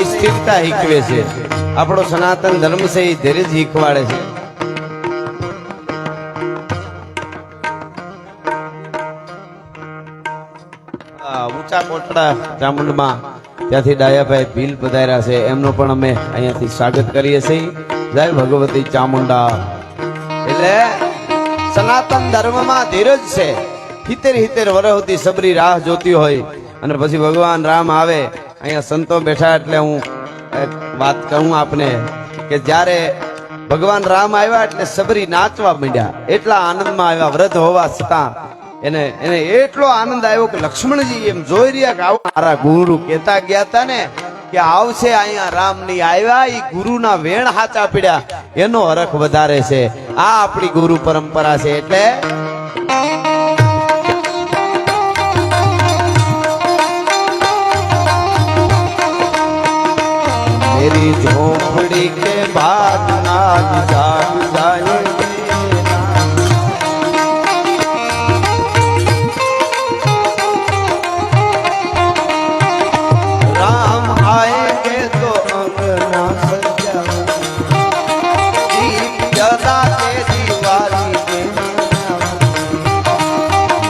એ સ્થિરતા શીખવે છે. આપણો સનાતન ધર્મ છે એ ધીરજ શીખવાડે છે. ઊંચા કોટડા ચામુંડમાં ત્યાંથી ડાયાભાઈ ભીલ પધાર્યા છે. એમનો પણ અમે અહીંયાથી સ્વાગત કરીએ છીએ. જય ભગવતી ચામુંડા. એટલે સનાતન ધર્મમાં ધીરજ છે. હિતેર હિતેર વરહતી સબરી રાહ જોતી હોય અને પછી ભગવાન રામ આવે અહીંયા સંતો બેઠા એટલે હું વાત કહું આપને કે જ્યારે ભગવાન રામ આવ્યા એટલે સબરી નાચવા માંડ્યા. એટલા આનંદમાં આવ્યા વ્રત હોવા છતાં એને એને એટલો આનંદ આવ્યો કે લક્ષ્મણજી એમ જોઈ રહ્યા કે આવો મારા ગુરુ કહેતા ગયા હતા ને કે આવશે અહીંયા રામની આવ્યા એ ગુરુના વેણ હાચા પીડ્યા. એનો હરખ વધારે છે. આ આપણી ગુરુ પરંપરા છે એટલે मेरी झोपड़ी के बाद नाग जाग जाएँगे राम आएँगे तो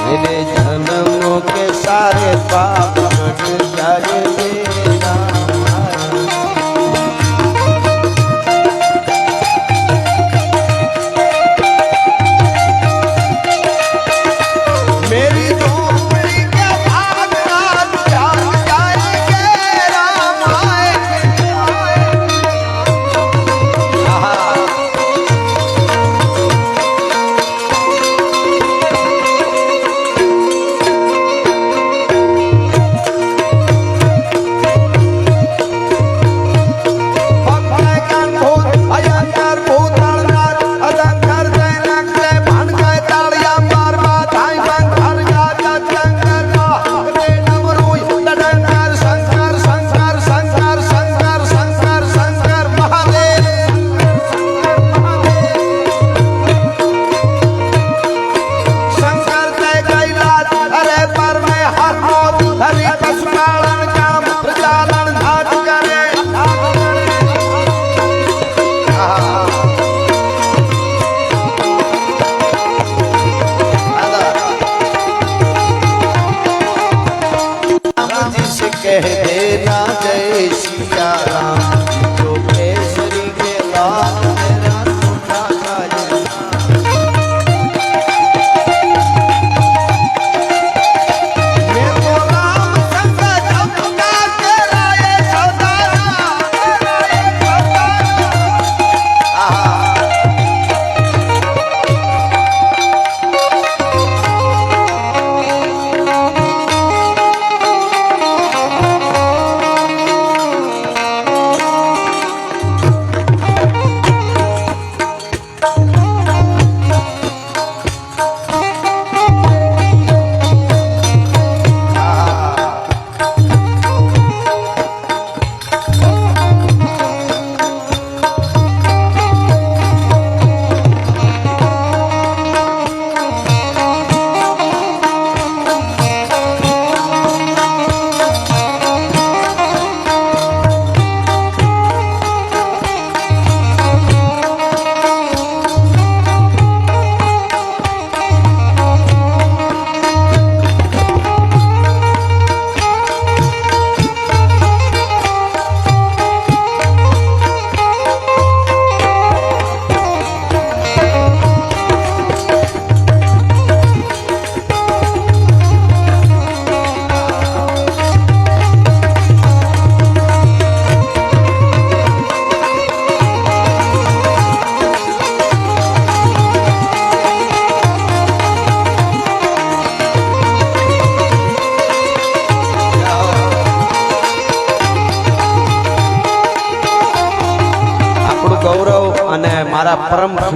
मेरे जन्मों के सारे पाप।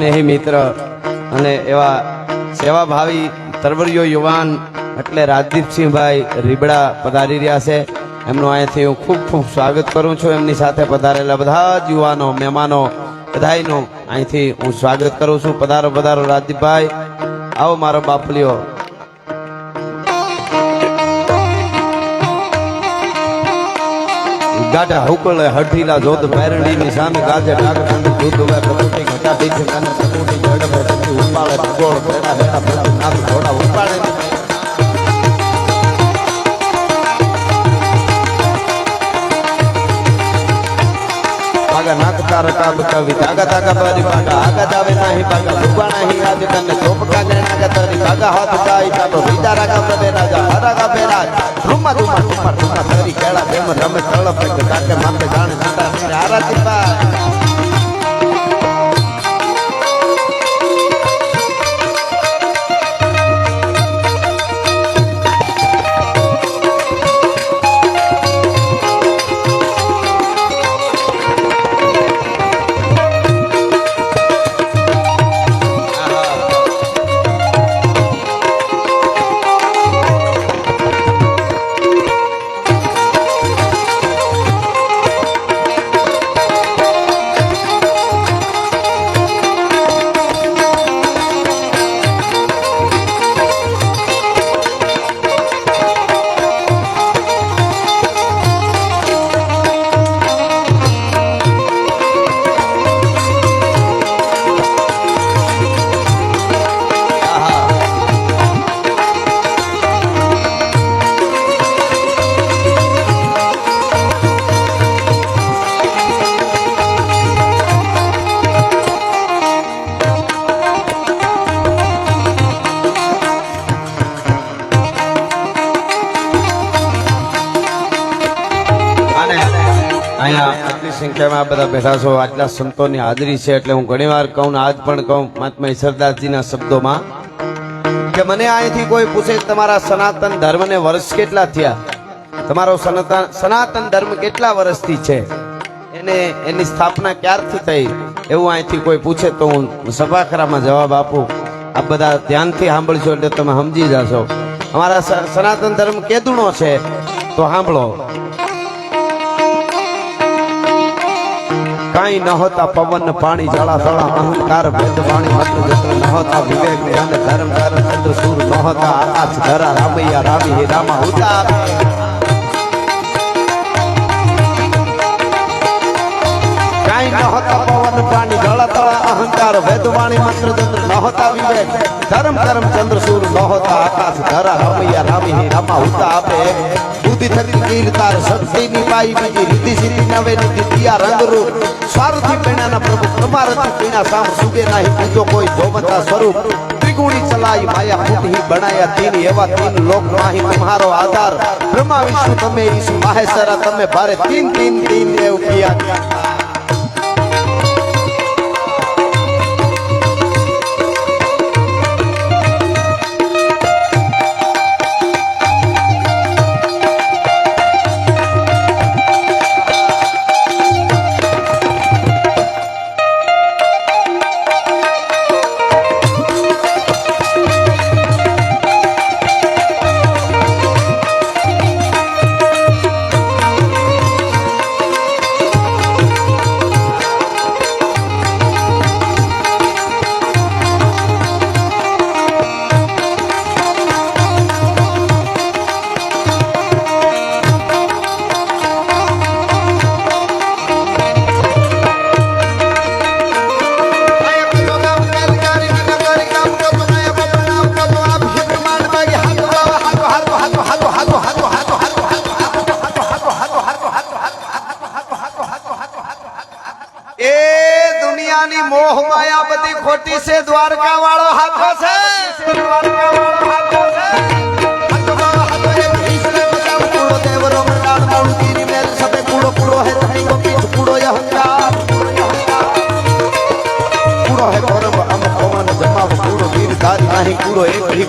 સ્નેહી મિત્ર અને એવા સેવાભાવી તરવરીયો યુવાન એટલે રાજદીપસિંહભાઈ રીબડા પધારી રહ્યા છે. એમનું અહીંયાથી હું ખૂબ ખૂબ સ્વાગત કરું છું. એમની સાથે પધારેલા બધા જ યુવાનો, મહેમાનો, બધાયનું અહીંથી હું સ્વાગત કરું છું. પધારો પધારો રાજદીપભાઈ. આવો મારો બાપલીઓ. ગાઢા હુકળે હઠીલા જોત પેરણીની સામે ગાજે ડાક ઠંડ દૂધ ઉવે પ્રકૃતિ ઘટા છે કને પ્રકૃતિ સતી ઉપાડે ભગોળ પેડા હેડા પેડા નાક ઘોડા ઉપાડે પાગા નાકતા રકાબ કવિ, તાગા તાગા બારી પાગા આગા જાવે નાહી પાગા ભગવાના હી આજ કને ચોપકા ગણા ગતરી પાગા હાથ જાઈ તાતો બીજા રાગા પ્રભે રાજા, હરાગા બેરાજ રૂમા રૂમા રૂમા રૂમા તરી, કેળા પ્રેમ રમે, તળપ કાકે માથે, જાણે જાતા મેરે આરાતી પા અને અહીંયા આટલી સંખ્યામાં બધા બેઠા છો. આટલા સંતોની હાજરી છે એટલે હું ઘણીવાર કહું ને આજ પણ કહું મહાત્મા ઈશ્વરદાસજીના શબ્દોમાં કે મને અહીંથી કોઈ પૂછે તમારા સનાતન ધર્મને વર્ષ કેટલા થયા? તમારો સનાતન સનાતન ધર્મ કેટલા વર્ષથી છે? એને એની સ્થાપના ક્યારથી થઈ? એવું અહીંથી કોઈ પૂછે તો હું સભાખરામાં જવાબ આપું. આ બધા ધ્યાનથી સાંભળશો એટલે તમે સમજી જશો. અમારા સનાતન ધર્મ કેદુણો છે. તો સાંભળો. કાંઈ નહોતા હોતા પવન, પાણી, જળા, સળા, અહંકાર, ભેદ, વાણી મત જત્ર નહોતા હોતા વિવેક જ્ઞાન ધર્મ ધર્મ ચંદ્ર સૂર નહોતા આકાશ, ધરા, રામૈયા, રામી, હે રામા ઉતાર કાંઈ ન હોતા પવન પાણી જળા થળા અહંકાર ભેદ વાણી મંત્ર જત્ર ન હોતા વિવેક ધર્મ ધર્મ ચંદ્ર સૂર ન હોતા આકાશ ધરા રામૈયા રામી હે રામા ઉતા આપે બુદ્ધિ થતી કીર્તાર શક્તિ ની પાઈ બીજી રીતિ સિદ્ધિ નવે નીતિ દિયા રંગ રૂપ સ્વાર્થી પેણાના પ્રભુ તમારથી પીણા સામ સુગે નાહી પૂજો કોઈ જોમતા સ્વરૂપ ત્રિગુણી ચલાઈ માયા ફૂટી બનાયા તીન એવા તીન લોક નાહી તમારો આધાર બ્રહ્મા વિષ્ણુ તમે ઈસુ માહેશ્વરા તમે ભારે તીન તીન તીન ખોટી છે દ્વારકા વાળો હાથો છે. દ્વારકા વાળો હાથો છે હાથો બાવા હાથો એ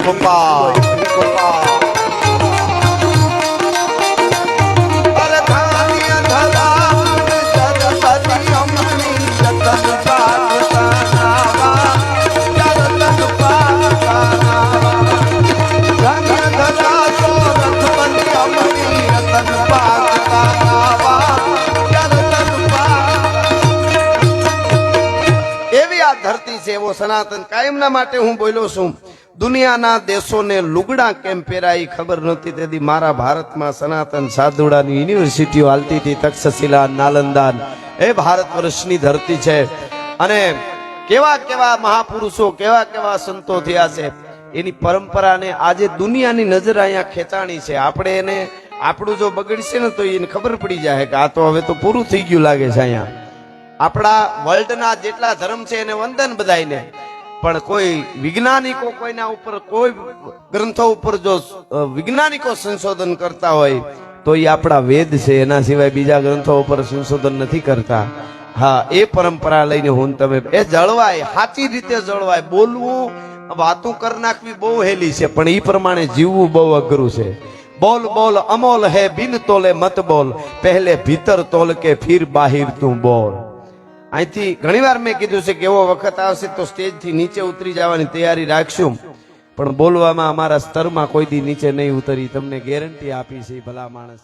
સનાતન કાયમના માટે હું બોલ્યો છું. દુનિયાના દેશોને લુગડા કેમ પહેરાય ખબર નહોતી. તેથી મારા ભારતમાં સનાતન સાધુડાની યુનિવર્સિટીઓ હાલતી હતી તક્ષશિલા નાલંદા એ ભારત વર્ષની ધરતી છે. અને કેવા કેવા મહાપુરુષો, કેવા કેવા સંતો થયા છે. એની પરંપરાને આજે દુનિયાની નજર અહીંયા ખેંચાણી છે. આપણે એને, આપણું જો બગડશે ને તો એને ખબર પડી જાય કે આ તો હવે તો પૂરું થઈ ગયું લાગે છે અહીંયા. આપણા વર્લ્ડના જેટલા ધર્મ છે એને વંદન બધાયને. પણ કોઈ વૈજ્ઞાનિકો કોઈના ઉપર, કોઈ ગ્રંથો ઉપર જો વૈજ્ઞાનિકો સંશોધન કરતા હોય, તો એ આપણા વેદ છે, એના સિવાય બીજા ગ્રંથો ઉપર સંશોધન નથી કરતા. હા, એ પરંપરા લઈને હું તમે, એ જળવાય, સાચી રીતે જળવાય. બોલવું, વાતું કરી નાખવી બહુ હેલી છે, પણ એ પ્રમાણે જીવવું બહુ અઘરું છે. બોલ બોલ, અમોલ હે, બિન તોલે મત બોલ. પહેલે ભીતર તોલ કે ફિર બાહિર તું બોલ. અહીંથી ઘણીવાર મેં કીધું છે કે એવો વખત આવશે તો સ્ટેજથી નીચે ઉતરી જવાની તૈયારી રાખશું. પણ બોલવામાં અમારા સ્તરમાં કોઈ દી નીચે નહીં ઉતરી. તમને ગેરંટી આપી છે ભલા માણસ.